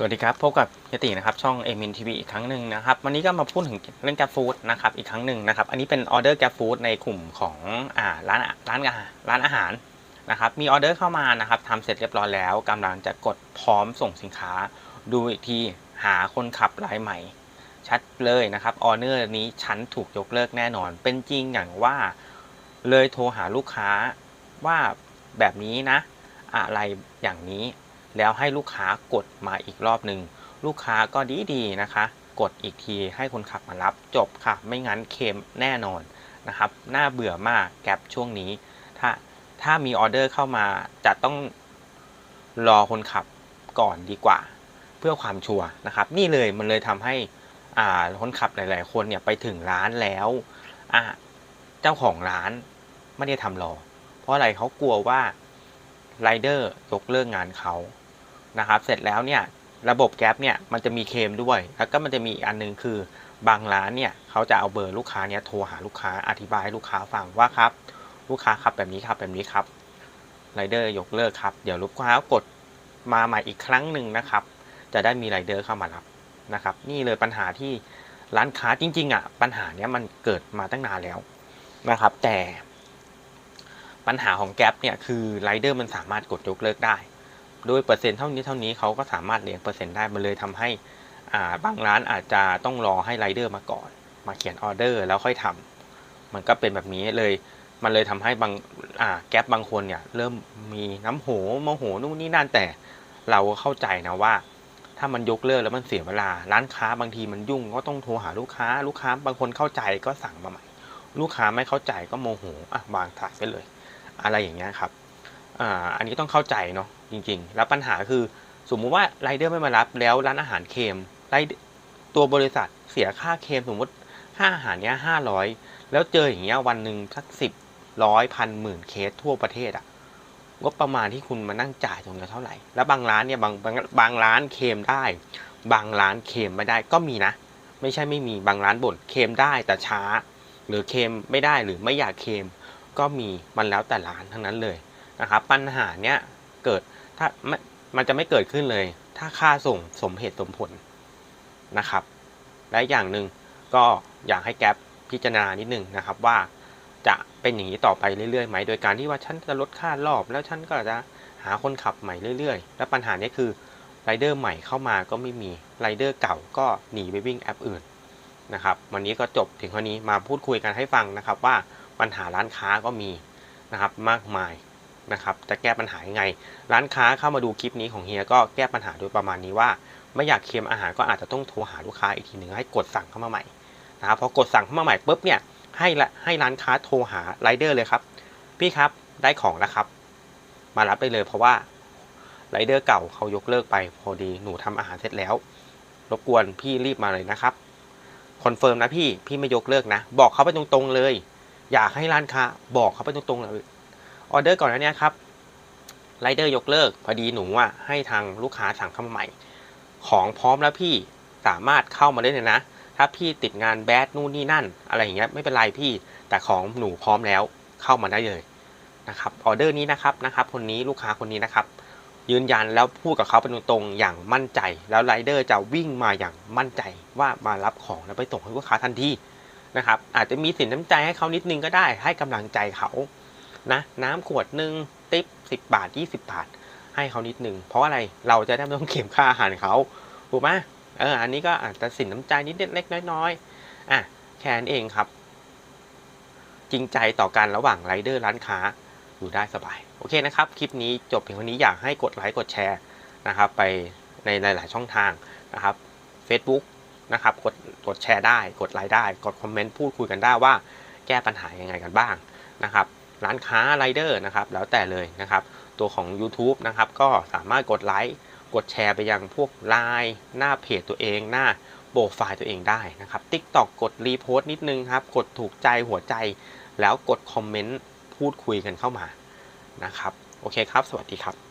สวัสดีครับ พบกับยตินะครับ ช่องเอมินทีวีอีกครั้งหนึ่งนะครับ วันนี้ก็มาพูดถึงเรื่องแกฟู้ดนะครับอีกครั้งหนึ่งนะครับ อันนี้เป็นออเดอร์แกฟู้ดในกลุ่มของอ่าร้านร้านร้านอาหารนะครับ มีออเดอร์เข้ามานะครับทำเสร็จเรียบร้อยแล้วกำลังจะกดพร้อมส่งสินค้า ดูอีกทีหาคนขับรายใหม่ ชัดเลยนะครับออเดอร์นี้ฉันถูกยกเลิกแน่นอน เป็นจริงอย่างว่า เลยโทรหาลูกค้าว่าแบบนี้นะ อะไรอย่างนี้ แล้วให้ลูกค้ากดมาอีกรอบหนึ่งลูกค้าก็ดีดีนะคะ กดอีกทีให้คนขับมารับจบค่ะ ไม่งั้นเค็มแน่นอนนะครับน่าเบื่อมากแกลบช่วงนี้ ถ้าถ้ามีออเดอร์เข้ามาจะต้องรอคนขับก่อนดีกว่า เพื่อความชัวร์นะครับ นี่เลยมันเลยทำให้คนขับหลาย ๆ คนเนี่ยไปถึงร้านแล้วเจ้าของร้านไม่ได้ทำรอ เพราะอะไรเขากลัวว่าไรเดอร์ยกเลิกงานเขา นะครับเสร็จแล้วเนี่ยระบบแก๊ปเนี่ยมันจะมีเคมด้วย แล้วก็มันจะมีอีกอันหนึงคือบางร้านเนี่ยเขาจะเอาเบอร์ลูกค้าเนี่ยโทรหาลูกค้าอธิบายให้ลูกค้าฟังว่าครับ ลูกค้าขับแบบนี้ครับแบบนี้ครับไรเดอร์ยกเลิกครับ เดี๋ยวลูกค้ากดมาใหม่อีกครั้งหนึ่งนะครับ จะได้มีไรเดอร์เข้ามารับนะครับ นี่เลยปัญหาที่ร้านค้าจริงๆอะปัญหาเนี้ยมันเกิดมาตั้งนานแล้วนะครับ แต่ปัญหาของแก๊ปเนี่ยคือไรเดอร์มันสามารถกดยกเลิกได้ โดยเปอร์เซ็นต์เท่านี้เท่านี้เขาก็สามารถเรียงเปอร์เซ็นต์ได้มันเลยทำให้อ่าบางร้านอาจจะต้องรอให้ไรเดอร์มาก่อน มาเขียนออเดอร์แล้วค่อยทำมันก็เป็นแบบนี้เลยมันเลยทำให้บางอ่าแก๊ปบางคนเนี่ยเริ่มมีน้ำโหโมโหนู่นนี่นั่นแต่เราก็เข้าใจนะว่า ถ้ามันยกเลิกแล้วมันเสียเวลา ร้านค้าบางทีมันยุ่งก็ต้องโทรหาลูกค้า ลูกค้าบางคนเข้าใจก็สั่งมาใหม่ ลูกค้าไม่เข้าใจก็โมโหอะวางสายไปเลย อะไรอย่างเงี้ยครับอ่าอันนี้ต้องเข้าใจเนาะ จริง ๆ แล้วปัญหาคือสมมุติว่าไรเดอร์ไม่มารับแล้วร้านอาหารเค็มไรตัวบริษัทเสียค่าเค็มสมมติค่าอาหารเนี้ยห้าร้อยแล้วเจออย่างเงี้ยวันหนึ่งสักสิบร้อยพันหมื่นเคสทั่วประเทศอะงบประมาณที่คุณมานั่งจ่ายตรงนี้เท่าไหร่ แล้วบางร้านเนี่ยบางบางบางร้านเค็มได้ บางร้านเค็มไม่ได้ก็มีนะ ไม่ใช่ไม่มีบางร้านบ่นเค็มได้แต่ช้า หรือเค็มไม่ได้หรือไม่อยากเค็มก็มีมันแล้วแต่ร้านทั้งนั้นเลยนะครับปัญหาเนี้ยเกิด ถ้าไม่มันจะไม่เกิดขึ้นเลย ถ้าค่าส่งสมเหตุสมผลนะครับ และอย่างหนึ่งก็อยากให้แก๊ปพิจารณานิดนึงนะครับว่าจะเป็นอย่างนี้ต่อไปเรื่อยๆไหม โดยการที่ว่าฉันจะลดค่ารอบแล้วฉันก็จะหาคนขับใหม่เรื่อยๆ และปัญหานี้คือไรเดอร์ใหม่เข้ามาก็ไม่มีไรเดอร์เก่าก็หนีไปวิ่งแอปอื่นนะครับ วันนี้ก็จบถึงเท่านี้มาพูดคุยกันให้ฟังนะครับว่าปัญหาร้านค้าก็มีนะครับมากมาย นะครับจะแก้ปัญหายังไง ร้านค้าเข้ามาดูคลิปนี้ของเฮียก็แก้ปัญหาโดยประมาณนี้ว่า ไม่อยากเค็มอาหารก็อาจจะต้องโทรหาลูกค้าอีกทีหนึ่งให้กดสั่งเข้ามาใหม่นะครับพอกดสั่งเข้ามาใหม่ปุ๊บเนี่ยให้ละให้ร้านค้าโทรหาไรเดอร์เลยครับ พี่ครับได้ของแล้วครับ มารับได้เลยเพราะว่าไรเดอร์เก่าเขายกเลิกไปพอดีหนูทำอาหารเสร็จแล้ว รบกวนพี่รีบมาเลยนะครับคอนเฟิร์มนะพี่พี่ไม่ยกเลิกนะ บอกเขาไปตรงๆเลย อยากให้ร้านค้าบอกเขาไปตรงๆเลย ออเดอร์ก่อนหนะเนี่ยครับไรเดอร์ยกเลิก พอดีหนูอะให้ทางลูกค้าสั่งเข้ามาใหม่ ของพร้อมแล้วพี่สามารถเข้ามาได้เลยนะ ถ้าพี่ติดงานแบดนู่นนี่นั่น อะไรอย่างเงี้ยไม่เป็นไรพี่ แต่ของหนูพร้อมแล้วเข้ามาได้เลยนะครับออเดอร์นี้นะครับนะครับ คนนี้ลูกค้าคนนี้นะครับ ยืนยันแล้วพูดกับเขาเป็นตรงๆอย่างมั่นใจ แล้วไรเดอร์จะวิ่งมาอย่างมั่นใจว่ามารับของแล้วไปส่งให้ลูกค้าทันทีนะครับอาจจะมีสินน้ำใจให้เขานิดนึงก็ได้ให้กำลังใจเขา นะน้ำขวดหนึ่งติปสิบบาทยี่สิบาท ให้เขานิดหนึ่งเพราะอะไรเราจะได้ไม่ต้องเข็มค่าอาหารเขาถูกไหมเอออันนี้ก็อาจจะสินน้ำใจนิดเล็กน้อยๆอะแค่นั้นเองครับ จริงใจต่อกันระหว่างไรเดอร์ร้านค้าอยู่ได้สบาย โอเคนะครับ คลิปนี้จบเพียงเท่านี้อยากให้กดไลค์กดแชร์นะครับไปในหลายๆช่องทางนะครับ Facebook นะครับกดกดแชร์ได้ กดไลค์ได้ กดคอมเมนต์พูดคุยกันได้ว่าแก้ปัญหายังไงกันบ้างนะครับ ร้านค้าไรเดอร์นะครับ แล้วแต่เลยนะครับ ตัวของ YouTube นะครับ ก็สามารถกดไลค์กดแชร์ไปยังพวกไลน์หน้าเพจตัวเองหน้าโปรไฟล์ตัวเองได้นะครับ TikTok กดรีโพสต์นิดนึงครับ กดถูกใจหัวใจ แล้วกดคอมเมนต์พูดคุยกันเข้ามานะครับ โอเคครับ สวัสดีครับ